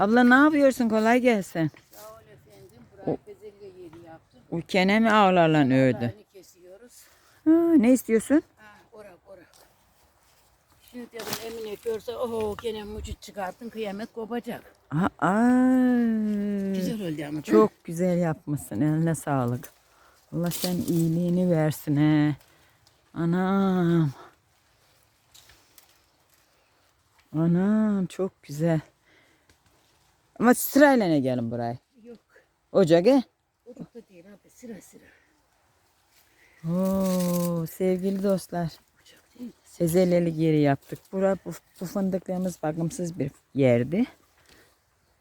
Abla ne yapıyorsun? Kolay gelsin. Sağ ol efendim. Burayı bezelye yeri yaptım. O kene mi ağlarla ördü? Kesiyoruz. Ha, ne istiyorsun? Ha, ora ora. Şimdi dedim Emine görse oho gene mucit çıkarttın kıyamet kopacak. Aa, ay. Güzel oldu ama. Çok güzel yapmışsın. Eline sağlık. Allah sen iyiliğini versin he. Anam. Anam çok güzel. Ama sırayla ne gelin buraya? Yok. Ocak he? Ocakta değil abi sıra sıra. Oo, sevgili dostlar. Ocak değil. Bezelyelik yeri yaptık. Bura bu, bu fındıklarımız bakımsız bir yerdi.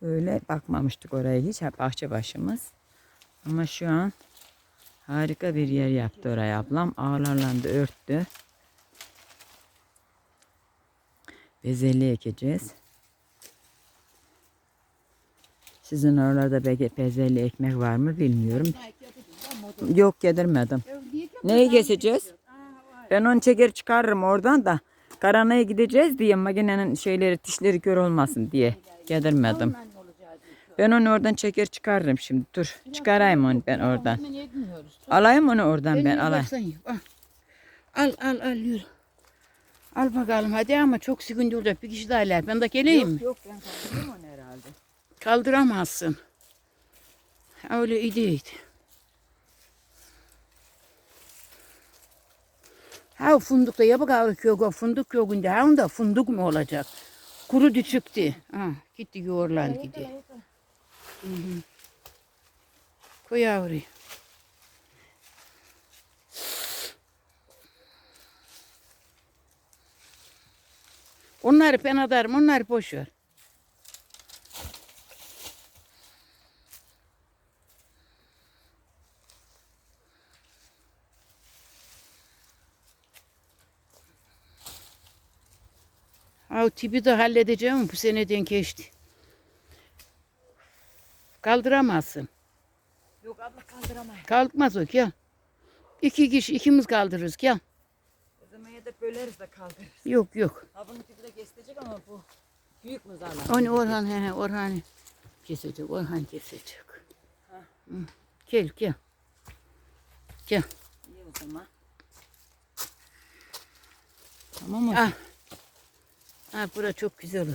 Böyle bakmamıştık oraya hiç. Hep bahçe başımız. Ama şu an harika bir yer yaptı oraya ablam. Ağlarla da örttü. Bezelye ekeceğiz. Sizin oralarda belki bezelye ekmek var mı bilmiyorum. Yok yedirmedim. Neyi keseceğiz? Ben onu çeker çıkarırım oradan da. Karanaya gideceğiz diye makinenin şeyleri dişleri kör olmasın diye yedirmedim. Ben onu oradan çeker çıkarırım şimdi. Dur çıkarayım onu ben oradan. Alayım onu oradan ben alayım. Al. al al yürü. Al bakalım hadi ama çok sıkıntı olacak. Bir kişi daha iler. Ben de geleyim mi? yok ben kaldırdım onu herhalde. Kaldıramazsın. Öyle ideydi. Ha fındıkta ya bak kök fındık kökünde ha onda fındık mı olacak? Kurudu çıktı. Ha, gitti yoğurlan gitti. Koy yavruyu. Onları ben atarım, onları boş ver. Ha, o tipi de halledeceğim bu seneden geçti. Kaldıramazsın. Yok abla kaldıramayım. Kalkmaz o gel. İki kişi ikimiz kaldırırız gel. Ya da böleriz de kaldırırız. Yok yok. Ha bunun tipi de kesilecek ama bu büyük mü zarlar? Onu Orhan he he Orhan kesecek. Orhan kesecek. Hı. Gel gel. Gel. İyi o zaman. Tamam mı? Ah. Ha bura çok güzel.